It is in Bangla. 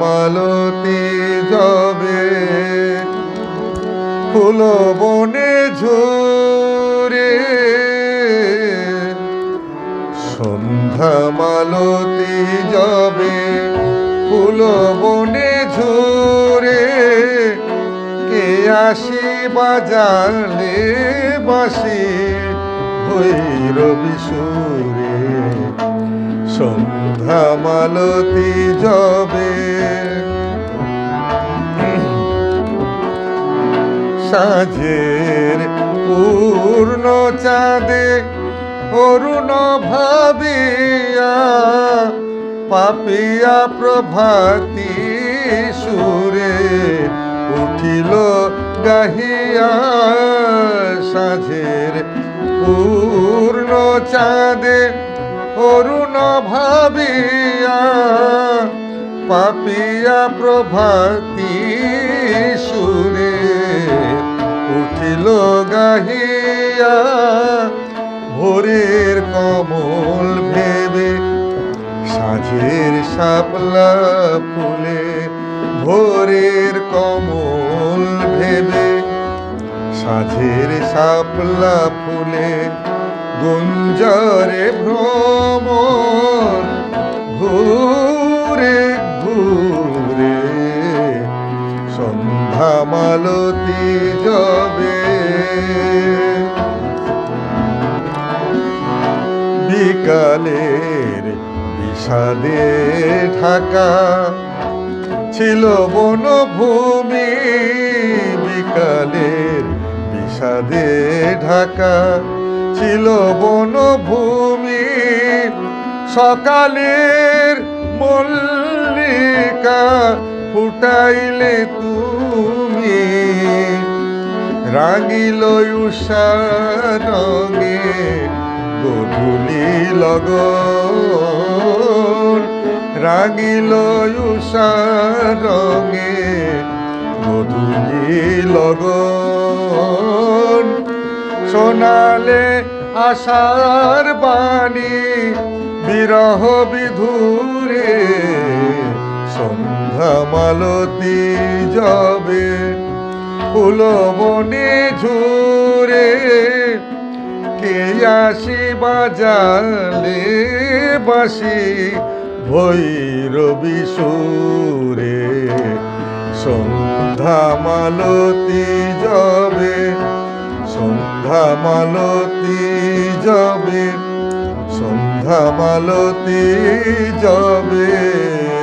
মালতী যাবে। ফুল বনে ঝরে সন্ধ্যা মালতী যাবে। ফুল বনে ঝরে কে আসি বাজালে বাসি? ভৈরবী সুরে সন্ধ্যা মালতী যাবে সাজের পূর্ণ চাঁদে অরুণ ভাবিয়া পাপিয়া প্রভাতি সুরে উঠিল গাহিয়া। সাজের পূর্ণ চাঁদে অরুণ ভাবিয়া, পাপিয়া প্রভাতি সুরে উঠিল গাহিয়া, ভোরের কমল ভেবে সাঁঝের সাপলা ফুলে ভোরের কমল ভেবে সাঁঝের সাপলা ফুলে গুঞ্জরে ভ্রমণ, ঘুরে ঘুরে। সন্ধ্যা মালতী যাবে বিকালের বিষাদে ঢাকা ছিল বনভূমি। বিকালের বিষাদে ঢাকা ছিল বনভূমি। সকালের মল্লিকা ফুটাইলে তুমি। উষা রঙে গধুলি লগন। রাগিল উষা রঙে গধুলি লগন। শোনালে আশার বাণী, বিরহ বিধুরে সন্ধ্যা মালতী যাবে ফুল বনে ঝুরে। কে আসি বাজালে বাসি, ভৈরবী সুরে। সন্ধ্যা মালতী যাবে মালতী যাবে সন্ধ্যা মালতি যাবে।